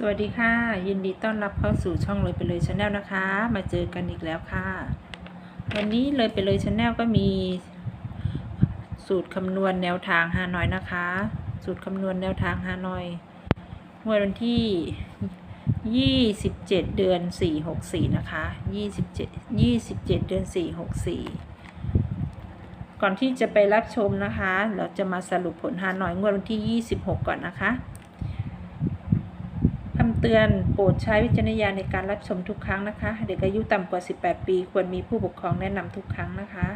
สวัสดีค่ะ ยินดีต้อนรับเข้าสู่ช่องเลยไปเลยชาแนลนะคะ มาเจอกันอีกแล้วค่ะ วันนี้เลยไปเลยชาแนลก็มี สูตรคำนวณแนวทางฮานอยนะคะ สูตรคำนวณแนวทางฮานอยงวดวันที่ 27 เดือน 464 นะคะ 27 27 เดือน 464 ก่อนที่จะไปรับชมนะคะ เราจะมาสรุปผลฮานอยงวดวันที่ 26 ก่อนนะคะำเตือนโปรดใช้วิจารณญาณในการรับชมทุกครั้งนะคะ เด็กอายุต่ำกว่า 18 ปี ควรมีผู้ปกครองแนะนำทุกครั้งนะคะ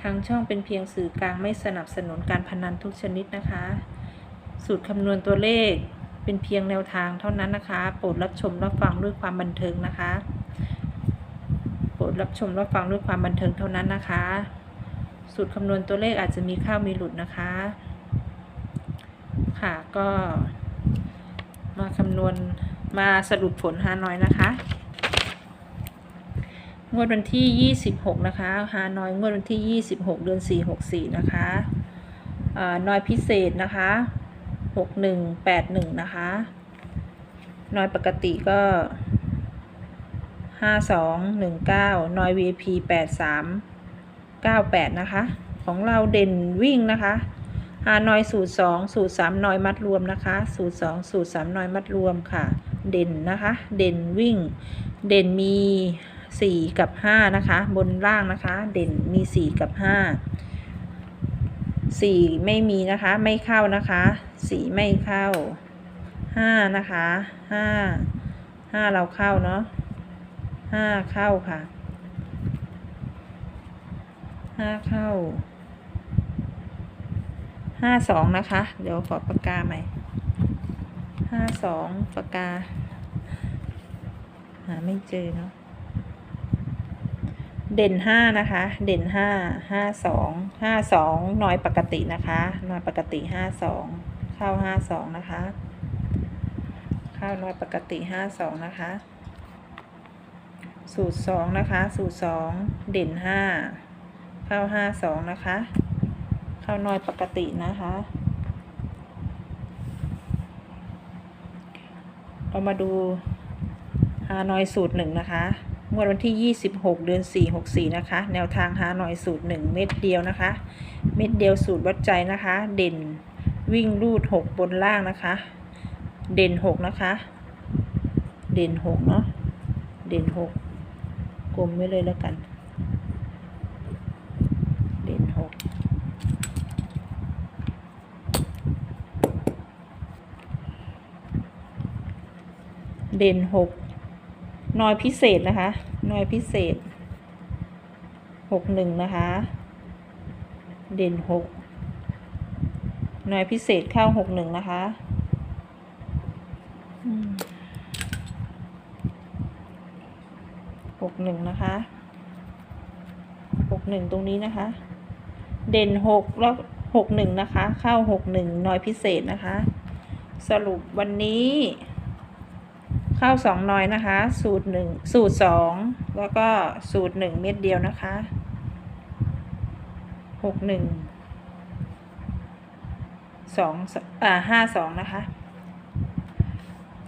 ทางช่องเป็นเพียงสื่อกลางไม่สนับสนุนการพนันทุกชนิดนะคะ สูตรคำนวณตัวเลขเป็นเพียงแนวทางเท่านั้นนะคะ โปรดรับชมรับฟังด้วยความบันเทิงนะคะ โปรดรับชมรับฟังด้วยความบันเทิงเท่านั้นนะคะ สูตรคำนวณตัวเลขอาจจะมีข้ามีหลุดนะคะ ค่ะก็ มาคำนวณมาสรุปผลฮานอยนะคะงวดวันที่ 26 นะคะฮานอยงวดวันที่ 26 เดือน 464 นะคะอ่านอยพิเศษนะคะ 6181 นะคะนอยปกติก็ 5219นอย VIP 8398 นะคะ ของเราเด่นวิ่งนะคะ หาหน่อยสูตรสองสูตรสามหน่อยมัดรวมนะคะ สูตรสองสูตรสามหน่อยมัดรวมค่ะ เด่นนะคะ เด่นวิ่ง เด่นมีสี่กับห้านะคะ บนล่างนะคะ เด่นมีสี่กับห้าสี่ไม่มีนะคะ ไม่เข้านะคะสี่ไม่เข้าห้านะคะห้าห้าเราเข้าเนาะห้าเข้าค่ะห้าเข้า ห้าสองนะคะ เดี๋ยวขอปากกาใหม่ห้าสองปากกา หาไม่เจอเนาะเด่นห้านะคะ เด่นห้าห้าสองห้าสองน้อยปกตินะคะน้อยปกติห้าสองเข้าห้าสองนะคะเข้าน้อยปกติห้าสองนะคะ สูตรสองนะคะ สูตรสองเด่นห้าเข้าห้าสองนะคะ ข้าวนอยปกตินะคะ เรามาดูฮานอยสูตรหนึ่งนะคะงวดวันที่ 26 เดือน 4 64 นะคะ แนวทางฮานอยสูตร 1 เม็ดเดียวนะคะ เม็ดเดียวสูตรวัดใจนะคะ เด่นวิ่งรูด 6 บนล่างนะคะ เด่น 6 นะคะ เด่น 6 เนาะ เด่น 6 กลมไว้เลยแล้วกัน เด่น 6 เด่นหกนอยพิเศษนะคะนอยพิเศษหกหนึ่งนะคะ เด่นหกนอยพิเศษเข้าหกหนึ่งนะคะหกหนึ่งนะคะหกหนึ่งตรงนี้นะคะ เด่นหกแล้วหกหนึ่งนะคะ เข้าหกหนึ่งนอยพิเศษนะคะ สรุปวันนี้ ข้าวสองน้อยนะคะ สูตรหนึ่งสูตรสองแล้วก็สูตรหนึ่งเม็ดเดียวนะคะหกหนึ่งสองอ่าห้าสองนะคะ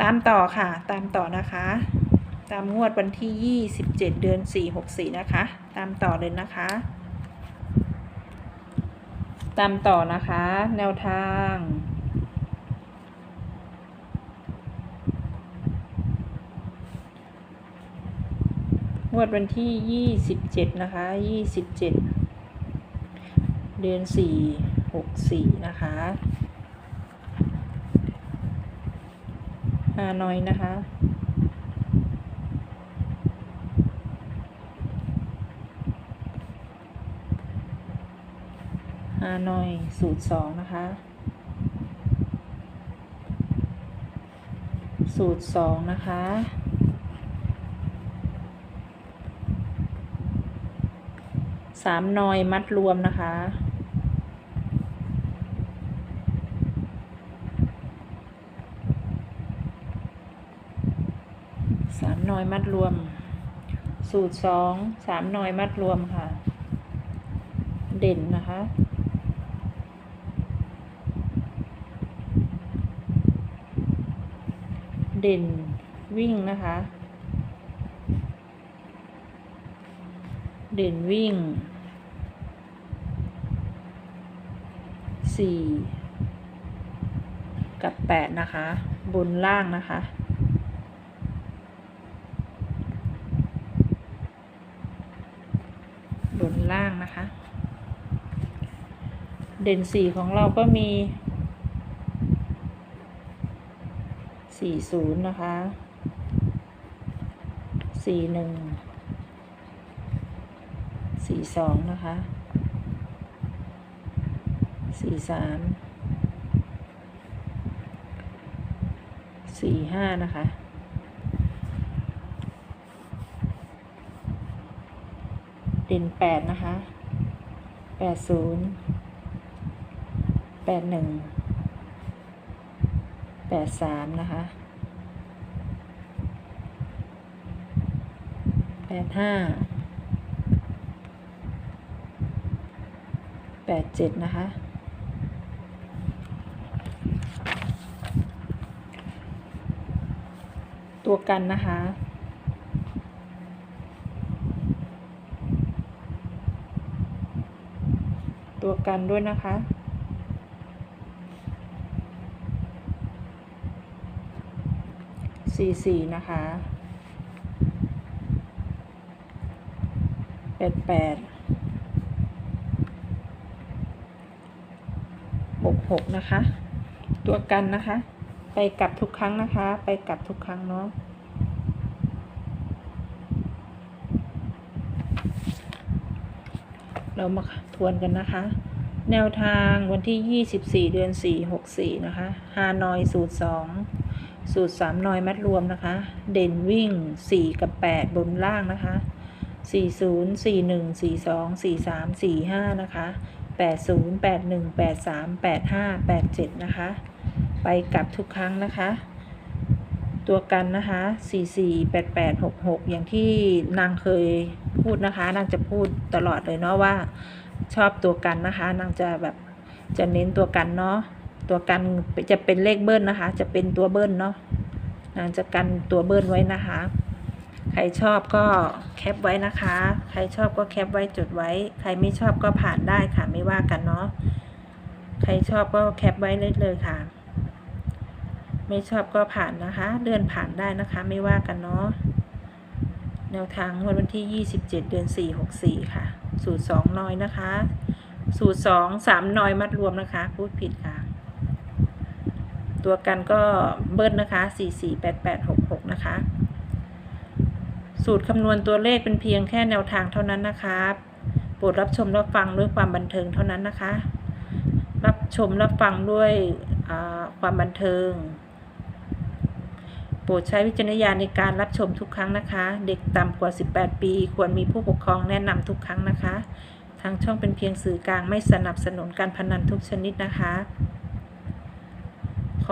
ตามต่อค่ะ ตามต่อนะคะ ตามงวดวันที่ยี่สิบเจ็ดเดือนสี่หกสี่นะคะ ตามต่อเลยนะคะ ตามต่อนะคะ แนวทาง ง วดวันที่ยี่สิบเจ็ดนะคะยี่สิบเจ็ดเดือนสี่หกสี่นะคะฮานอยนะคะฮานอยสูตรสองนะคะ สูตรสองนะคะ สามนอยมัดรวมนะคะ สามนอยมัดรวม สูตรสองสามนอยมัดรวมค่ะ เด่นนะคะเด่นวิ่งนะคะ เด่นวิ่งสี่กับแปดนะคะ บนล่างนะคะบนล่างนะคะ เด่นสี่ของเราก็มีสี่ศูนย์นะคะสี่หนึ่ง สี่สองนะคะสี่สามสี่ห้านะคะเด่นแปดนะคะแปดศูนย์แปดหนึ่งแปดสามนะคะแปดห้า แปดเจ็ดนะคะ ตัวกันนะคะตัวกันด้วยนะคะ สี่สี่นะคะแปดแปด หกหกนะคะ ตัวกันนะคะ ไปกลับทุกครั้งนะคะ ไปกลับทุกครั้งเนาะเรามาทวนกันนะคะ แนวทางวันที่ 24 เดือน 4 64 นะคะฮานอยสูตร 2 สูตร 3 นอยมัดรวมนะคะ เด่นวิ่ง 4 กับ 8 บนล่างนะคะ 40 41 42 43 45 นะคะ 80 81 83 85 87 นะคะ ไปกลับทุกครั้งนะคะ ตัวกันนะคะ 44 88 66 อย่างที่นางเคยพูดนะคะ นางจะพูดตลอดเลยเนาะว่าชอบตัวกันนะคะ นางจะแบบจะเน้นตัวกันเนาะ ตัวกันจะเป็นเลขเบิ้ลนะคะ จะเป็นตัวเบิ้ลเนาะ นางจะกันตัวเบิ้ลไว้นะคะ ใครชอบก็แคปไว้นะคะ ใครชอบก็แคปไว้จดไว้ ใครไม่ชอบก็ผ่านได้ค่ะไม่ว่ากันเนาะ ใครชอบก็แคปไว้เลยเลยค่ะ ไม่ชอบก็ผ่านนะคะ เลื่อนผ่านได้นะคะ ไม่ว่ากันเนาะ แนวทางงวดวันที่ 27 เดือน 4 64 ค่ะ สูตร 2 น้อยนะคะ สูตร 2 3 น้อยมัดรวมนะคะ พูดผิดค่ะ ตัวกันก็เบิ้ลนะคะ 4 4 8 8 6 6 นะคะ สูตรคำนวณตัวเลขเป็นเพียงแค่แนวทางเท่านั้นนะคะโปรดรับชมรับฟังด้วยความบันเทิงเท่านั้นนะคะ รับชมรับฟังด้วยความบันเทิง โปรดใช้วิจารณญาณในการรับชมทุกครั้งนะคะ เด็กต่ำกว่า 18 ปี ควรมีผู้ปกครองแนะนำทุกครั้งนะคะ ทางช่องเป็นเพียงสื่อกลางไม่สนับสนุนการพนันทุกชนิดนะคะ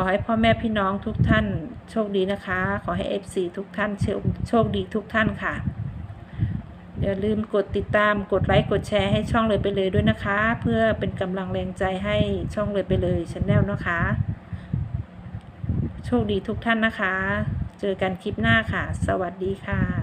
อให้พ่อแม่พี่น้องทุกท่านโชคดีนะคะ ขอให้ FC ทุกท่านโชคดีทุกท่านค่ะ อย่าลืมกดติดตามกดไลค์กดแชร์ให้ช่องเลยไปเลยด้วยนะคะ เพื่อเป็นกำลังแรงใจให้ช่องเลยไปเลยช anel นะคะ โชคดีทุกท่านนะคะ เจอกันคลิปหน้าค่ะ สวัสดีค่ะ